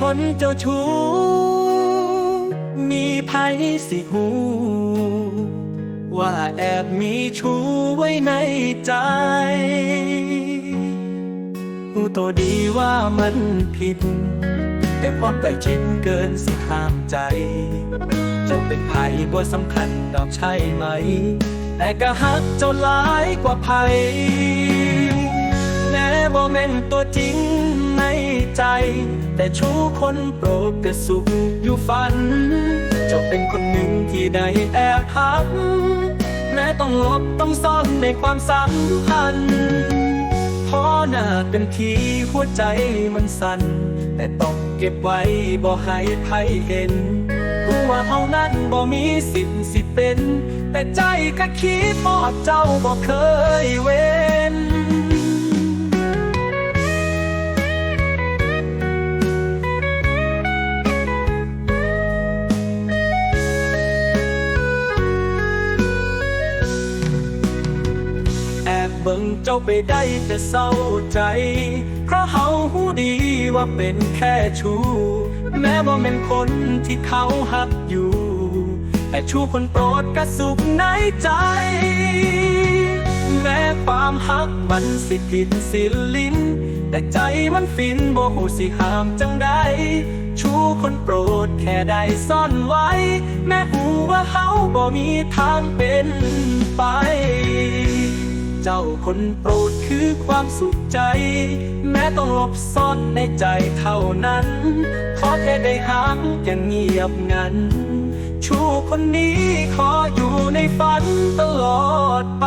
คนเจ้าชู้ มีภัยสิหู ว่าแอบมีชู้ไว้ในใจรู้ตัวดีว่ามันผิดแต่ความใกล้ชิดเกินสิห้ามใจ จะเป็นภัยบ่สำคัญดอกใช่ไหม แต่ก็ฮักเจ้าหลายกว่าภัยแม้บ่แม่นตัวจริงในใจ แต่ชู้คนโปรดกระสุขอยู่ฝันจ้าเป็นคนหนึ่งที่ได้แอบหักแม้ต้องลบต้องซ่อนในความสัมพันธ์เพราะหน้าเป็นทีหัวใจมันสั่น แต่ต้องเก็บไว้บ่ให้ใครเห็นรู้ว่าเฮานั้นบ่มีสิทธิ์สิเป็น แต่ใจก็คิดมอบเจ้าบ่เคยเว้ เจ้าไปได้แต่เศร้าใจ เพราะเฮาหูดีว่าเป็นแค่ชู้ แม้ว่าเป็นคนที่เขาหักอยู่ แต่ชู้คนโปรดกระสุขในใจ แม้ความหักมันสิผิดสิลิ้น แต่ใจมันฟินบ่หูสิห้ามจังใดชู้คนโปรดแค่ได้ซ่อนไว้ แม้หูว่าเขาบ่มีทางเป็นไป เจ้าคนโปรดคือความสุขใจ แม้ต้องหลบซ่อนในใจเท่านั้น ขอแค่ได้หางอย่างเงียบงัน ชูคนนี้ขออยู่ในฝันตลอดไป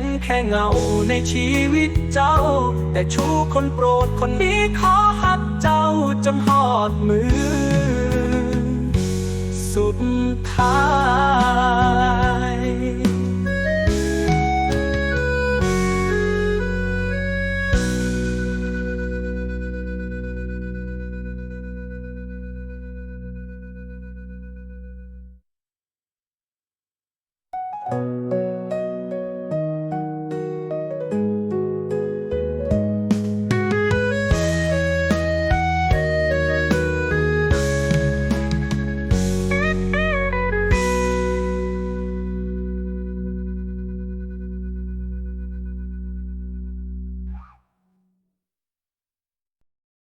็นแค่เงาในชีวิตเจ้า แต่ชูคนโปรดคนนี้ขอหักเจ้าจนหอดมือ สุดท้าย